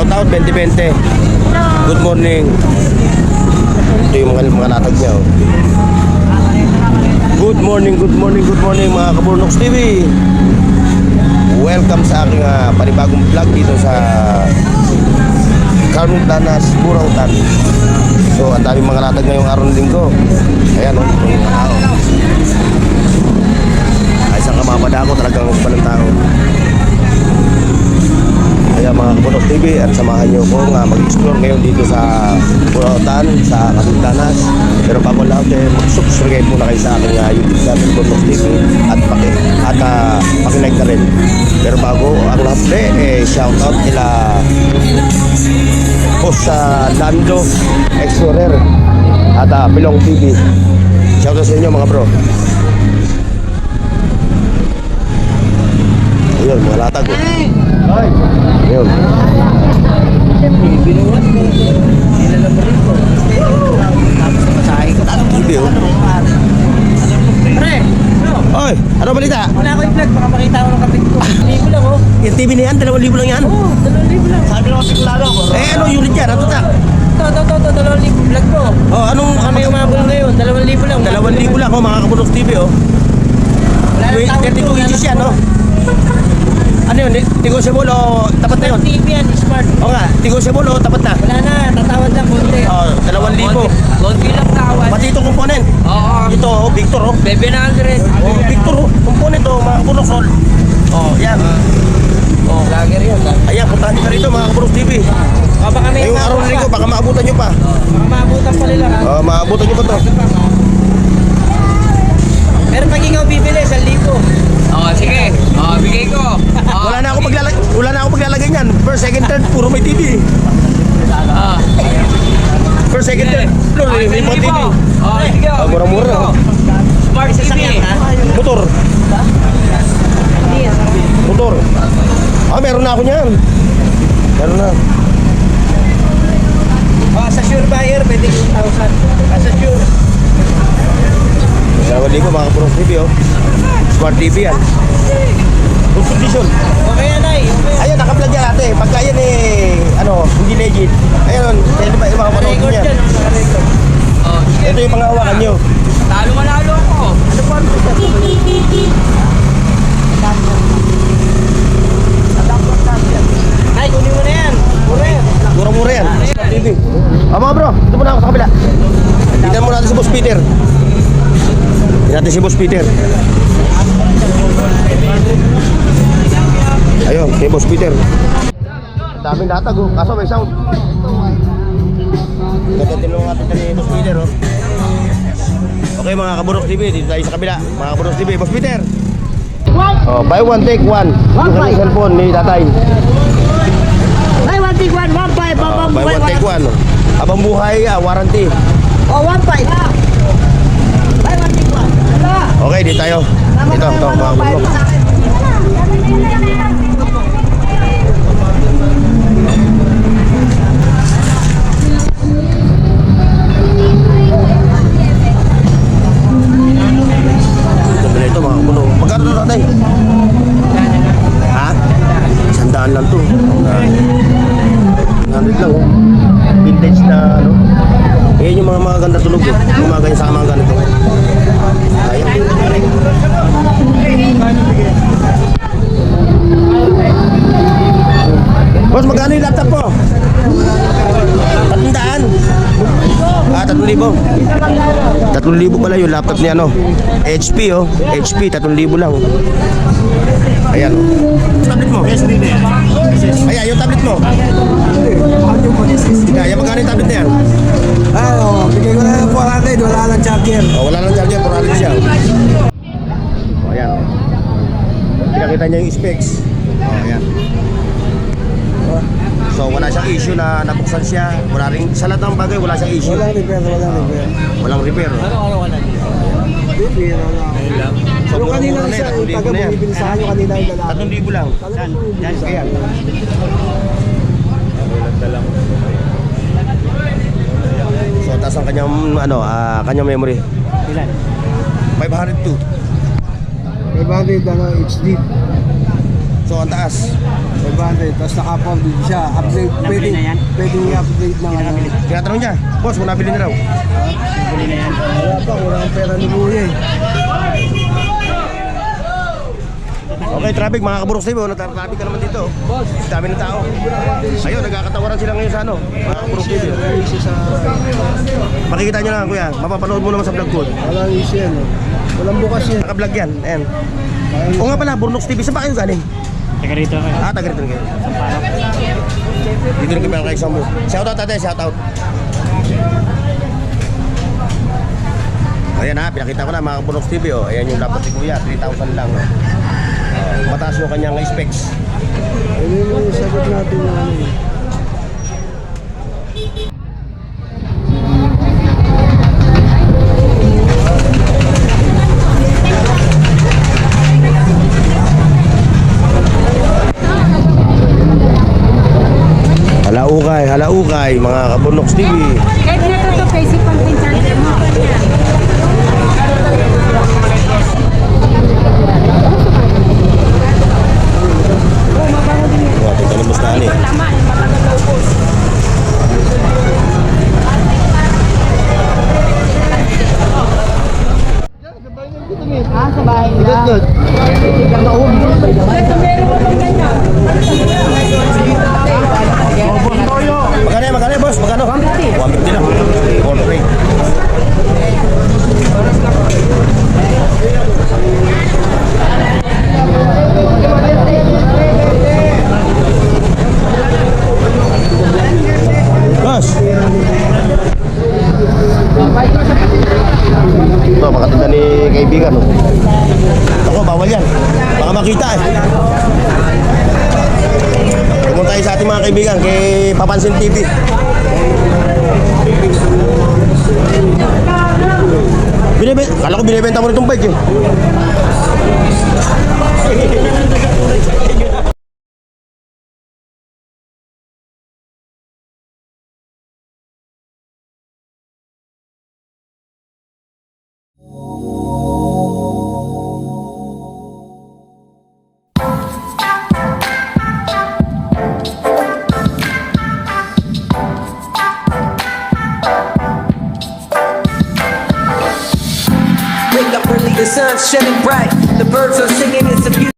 shout out 2020. Good morning. Ito yung mga, mga latag niya. Oh. Good morning, good morning, good morning mga Kaburnox TV. Welcome sa aking ah, panibagong vlog dito sa Carmen Danas, Burautan. So, ang daming mga latag ngayong araw ng linggo. Ayan, oh. Ay, isang kamapada ako, talagang walang tao. TV at samahan niyo ko nga mag-explore ngayon dito sa Burautan, sa Kasundanas. Pero bago lahat eh, mag-subscribe muna kayo sa aking uh, YouTube channel Kabutok TV at paki at uh, paki-like na rin. Pero bago ang lahat eh, eh shout out nila Boss sa Lando Explorer at uh, Pilong TV. Shout out sa inyo mga bro. Ayun, mga latag. oh. Ayun. Hindi oh. Pre, Oy, ano balita? wala ko yung vlog, baka makita ko ng kapit ko. Libo lang oh. Yung TV na yan, 2,000 lang yan. Oo, oh, dalawang libo lang. Sabi ko kasi klaro ko. Eh, ano unit yan? Ano tak? Ito, ito, ito, ito, dalawang libo vlog ko. Oh, anong Baka may umabol ngayon, dalawang libo lang. 2,000 lang oh, mga Kabutok TV oh. Wala tawad 32 ko, wala inches yan, no? Ano yun? Negotiable o tapat na yun? TV yan, smart. Oo nga, negotiable o tapat na? Wala na, tatawad lang konti. Oh, 2,000. Konti lang tawad. Pati itong component. Oo, Ito, oh, Victor oh. bebe na 100. Oh, Victor oh. Component oh, mga Kabutok Sol. Oh, yan. Oh, lager yun. Ayan, puntahan nyo rito mga Kabutok TV. Oh, baka may Ngayong araw na linggo, baka maabutan nyo pa. Baka maabutan pa nila. Oh, maabutan nyo pa to. Pero pag ikaw bibili, 1,000. Oh, sige. Oh, bigay ko. Oh, Wala na ako paglalagay, wala na ako paglalagay niyan. First, second, third, puro may TV. Ah. First, second, third, puro Oh, may may TV. Oh, sige. Ah, mura-mura, oh. Smart TV. Motor. Motor. Ah, meron na ako niyan. Meron na. Oh, sa sure buyer, pwede 2,000. Ah, sa sure. Dalawa libo mga Pros TV oh. Smart TV yan. Full condition. Okay yan ay. Ayan, naka-vlog yan ate. Pagka yan eh, ano, hindi legit. Ayun, pwede ba yung mga panood niya? Ito yung panghawakan nyo. Talo manalo ako. Ano po natin si Boss Peter. Ayun, kay Boss Peter. Daming datag oh, kaso may sound. Ganda din nung ating ni Boss Peter oh. Okay mga kaburok TV, dito tayo sa kabila. Mga kaburok TV, Boss Peter. Oh, buy one take one. Yung kanyang cellphone ni tatay. Ay, one take one, one five, Oh, buy one take one. Habang buhay, ah, warranty. Oh, one five. Ay, one take one. Okay, di tayo. Ito, ito, mga bulok. Sandaan lang to. Nandit lang, oh. Vintage na, ano. Ayan yung mga mga ganda tunog, eh. Yung mga ganyan sa mga ganito. Boss, magkano yung laptop mo? Tatlong daan. Ah, tatlong libo. Tatlong libo pala yung laptop ni ano. HP oh. HP, tatlong libo lang. Ayan. Tablet mo? Ayan, yung tablet mo. Kaya magkano yung tablet na yan? Ano, bigay ko na ng 400, wala lang charger. Oh, wala nang charger, 400 siya. Oh, ayan. Pinakita niya yung specs. Oh, ayan. So, wala siyang issue na nabuksan siya. Wala rin, sa lahat ng bagay, wala siyang issue. Walang repair, walang repair. Walang repair. oh. Bibira lang. So, Yung kanina isa, yan, 3,000 yung taga bumibili sa yung kanina yung lalaki. 3,000 lang. Yan, yan, kaya. So, taas ang kanyang, ano, ah, kanyang memory. Ilan? 502. 500, ano, HD. So, ang taas. 500. Tapos naka-4 din siya. Upgrade. Pwede, pwede i-upgrade ng ano. Tinatanong niya, boss, kung nabili na raw. Wala pa, wala ang pera ni Kuya eh. Okay, traffic, mga kaburok sa'yo, nagtatraffic ka naman dito. Boss. Dami ng tao. Ayun, nagkakatawaran sila ngayon sa ano, mga kaburok sa... Makikita nyo lang, kuya. Mapapanood mo naman sa vlog ko. Walang easy yan. oh. Walang bukas yan. Naka-vlog yan. Ayan. O nga pala, Burnox TV. Saan ba kayo galing? Taga rito kayo. Ah, taga rito kayo. Dito rin kami kay Sambo. Shout out ate, shout out. Ayan ha, pinakita ko na mga Burnox TV. Oh. Ayan yung laptop ni Kuya, 3,000 lang. Oh. Oh, mataas yung kanyang specs. Ano yung sagot natin ng halaukay, mga Kabunok TV. Kahit na ito, face pang charger mo. Mga ito talim bastahan eh. Ah, sa bahay nila. Magkano yan, magkano yan, boss? Magkano? 150. 150 lang. All free. Boss! Ito, makatanda ni kaibigan. Oh. Ako, bawal yan. Baka makita eh. Pumunta tayo sa ating mga kaibigan kay Papansin TV. Binibe Kala ko binibenta mo rin itong bike eh. Shining bright. The birds are singing, it's a beautiful.